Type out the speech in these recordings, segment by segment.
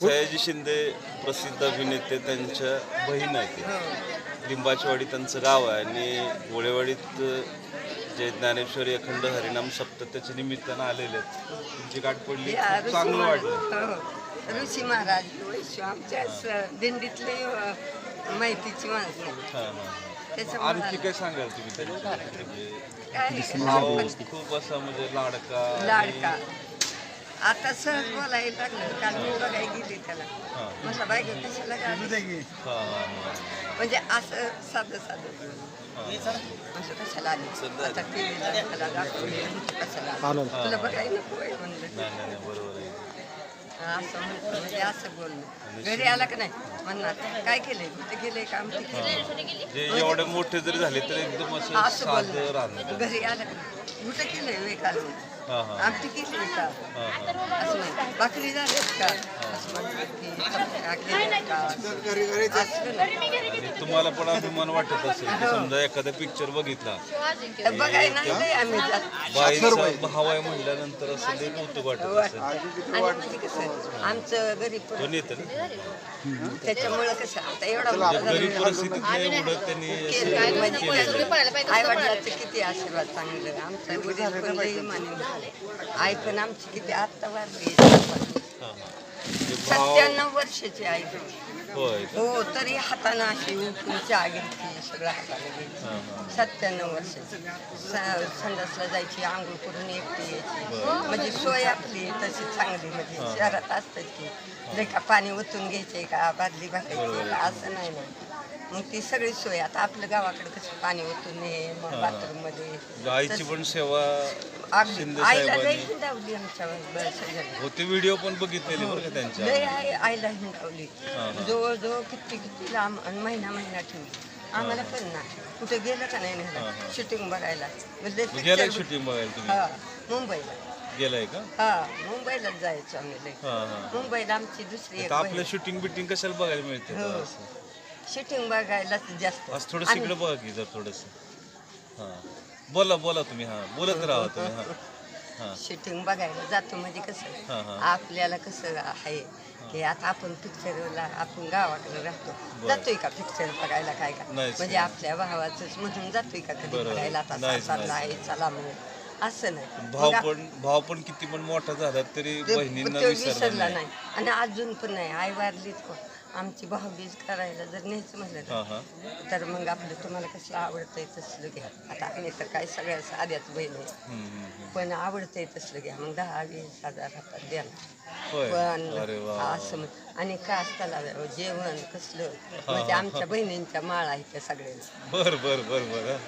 सयाजी शिंदे प्रसिद्ध अभिनेते त्यांच्या बहीण आहेत. लिंबाचीवाडी त्यांचं गाव आहे आणि गोळेवाडीत जे ज्ञानेश्वरी अखंड हरिनाम सप्तत्याच्या निमित्तानं आलेले आहेत तुमची गाठ पडली खूप चांगलं वाटलं हो. ऋषी महाराज वैश्व आमच्या दिंडीतले माहितीची माणसं हां, हां, हां. आणखी काय सांगाल तुम्ही त्यांच्या म्हणजे खूप असा म्हणजे लाडका लाडका आता सहज बोलायला लागलं काल मी बघायला गेली त्याला. म्हटलं बाई गं, कशाला गाडी. म्हणजे असं साधं साधं. म्हटलं कशाला आली? आता टीव्हीला त्याला दाखवली कशाला आली? तुला बघायला नको आहे म्हणलं. नाही नाही नाही, बरोबर आहे. असं म्हणतो म्हणजे असं बोलणं घरी आला का नाही? म्हणणार काय केलंय? कुठे गेलंय का आमचे केलंय जे एवढे मोठे जरी झाले तरी एकदम असं असं साधं बोलणं राहणं. घरी आलं का नाही? कुठे केलंय वे काल असं नाही. भाकरी का? असं म्हणतात नाही. आणि तुम्हाला पण अभिमान वाटत असेल की समजा एखादा पिक्चर बघितला. नाही लय आम्ही जात बाईचा भाव आहे म्हणल्यानंतर असं ते कौतुक वाटत असेल. आणि म्हणजे कसं आमचं गरीब तो पण नेतं ना? त्याच्यामुळं कसं आता एवढा गरीब एवढं त्यांनी म्हणजे आई वडिलाचं किती आशीर्वाद चांगलं. आमचा वडील पण लई माने आई पण आमची किती आत्ता भाव सत्त्याण्णव वर्षाची आई होय. हो तरी हातानं अशी उठून चहा घ्यायची सगळं हाताने घ्यायची. सत्त्याण्णव वर्षाची. स- संडासला जायची आंघोळ करून एकटी यायची. म्हणजे सोय आपली तशी चांगली. म्हणजे शहरात असतात की लय का पाणी ओतून घ्यायचे का बादली भरायची का असं नाही ना. मग ती सगळी सोय. आता आपल्या गावाकडे कसं पाणी ओतून ये मग बाथरूममध्ये आईची पण सेवा शिंदे आईला लय साहेबांनी हिंडावली आमच्या ब- सगळ्यांना. होते व्हिडिओ पण बघितलेले बरं का त्यांच्या. लय आई आईला हिंडावली. हा. जवळजवळ किती किती लांब आणि महिना महिना ठेवली. आम्हाला पण ना कुठे गेलं का नाही हा, नेलं. हा. शूटिंग बघायला. म्हणजे गेलाय picture- शूटिंग बघायला तुम्ही? हा मुंबईला. गेलाय का? हा मुंबईलाच जायचं आम्ही लय. हा हा. मुंबईला आमची दुसरी एक आपल्या शूटिंग बिटिंग कशाला बघायला मिळते? हो. शूटिंग बघायलाच जास्त. आज थोडं इकडे बघा की जर थोडस. हा. बोला बोला तुम्ही हा. बोलत राहा तुम्ही हा. हा. शूटिंग बघायला जातो म्हणजे हा, कसं हा. आपल्याला कसं आहे की आता आपण पिक्चरला आपण गावाकडे राहतो. बरं. जातोय का पिक्चर बघायला काय का? नाहीच म्हणजे. आपल्या भावाच म्हणून जातोय का कधी बरोबर. बघायला? आता नाहीच, सासरला नाहीच. आहे चला म्हणून असं नाही. भाव मग पण भाव पण किती पण मोठा झाला तरी ते- बहिणींना तो विसरला विसरला नाही. नाही. आणि अजून पण नाही. आई वारलीच कोण? आमची भाऊबीज करायला जर न्यायचं म्हणलं हा हा. तर मग आपलं तुम्हाला कसलं आवडतंय तसलं घ्या. आता आम्ही तर काय सगळ्या साध्याच बहीण आहे. हम्म, हम्म, हम्म. पण आवडतंय तसलं घ्या. मग दहा वीस हजार हातात द्या ना. होय. पण अरे वा. असं म्हण आणि का असताना जेवण कसलं? म्हणजे आमच्या बहिणींच्या माळ आहे त्या सगळ्यांना बर बर बर बर.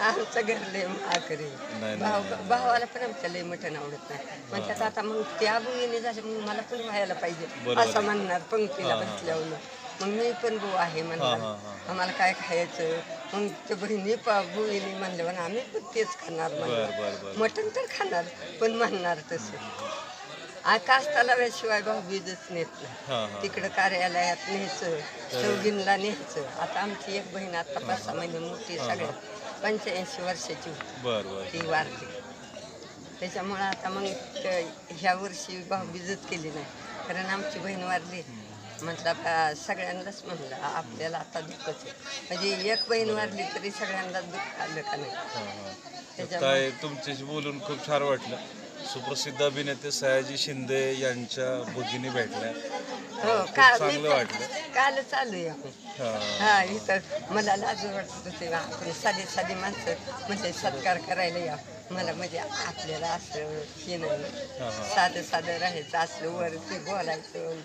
आमचं घर लय माकरी नाही, नाही. भावाला पण आमच्या लय मटण आवडत नाही. म्हणतात आता मग त्या बुईने झालं मग मला पण व्हायला पाहिजे. बरोबर असं म्हणणार पंक्तीला. बसल्यावर. मग मी पण भाऊ आहे म्हणणार. हा, हा, हा. आम्हाला काय खायचं? मग ते बहिणी बुईने म्हणल्यावर आम्ही पण तेच खाणार बर म्हणणार बर. मटण तर खाणार पण म्हणणार तसं. आ कास्ता लावल्याशिवाय भाऊ बीजच नेत नाही. हा तिकडं कार्यालयात न्यायचं चौघींना न्यायचं. आता आमची एक बहीण आता पाच सहा महिने मोठी सगळ्यात. पंच्याऐंशी वर्षाची होती. बर बर. ती वारली. त्याच्यामुळं आता मग ह्या वर्षी भाऊबीजच केली नाही. कारण आमची बहीण वारली. म्हटलं आता सगळ्यांनाच म्हणलं आपल्याला आता दुःखच आहे. म्हणजे एक बहीण वारली तरी सगळ्यांना दुःख आलं का नाही? हा, हा. त्याच्यामुळे ताई तुमच्याशी बोलून खूप छान वाटलं. सुप्रसिद्ध अभिनेते सयाजी शिंदे यांच्या भगिनी भेटल्या. हो खूप का चांगलं वाटलं. काल चालू आहे हा. हा इथं मला लाज वाटत होते आपण साधी साधी माणसं म्हणजे सत्कार करायला या. मला म्हणजे आपल्याला असं हे नाही. साधं साधं राहायचं असलं वर ते बोलायचं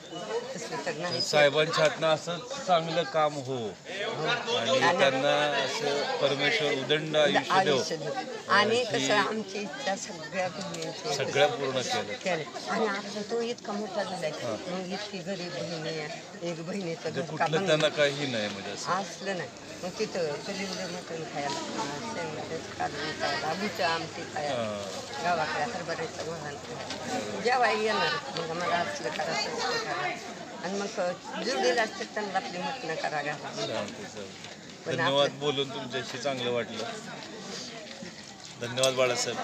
तर नाही. साहेबांच्या हातनं असं चांगलं काम हो. आणि त्यांना असं परमेश्वर उदंड आयुष्य देव. आयुष्य देऊ. आणि कसं आमची इच्छा सगळ्या बहिणींची सगळ्या पूर्ण केलं केलं आणि आता तो इतका मोठा झालाय मग इतकी गरीब बहिणी आहे. एक बहिणीचं घर का कुठलं बनलं. त्यांना काही नाही म्हणजे असं. असलं नाही. मग तिथं चलिंद मटण खायला. काढून खायला बुचं आमटी खायला. गावाकडे हरभऱ्याचं वहन खायला जेव्हा येणार मग मला असलं करा तसलं करा आणि मग जुडीला असतं त्यांना आपली करा घाला. धन्यवाद बोलून तुमच्याशी चांगलं वाटलं. धन्यवाद बाळासाहेब.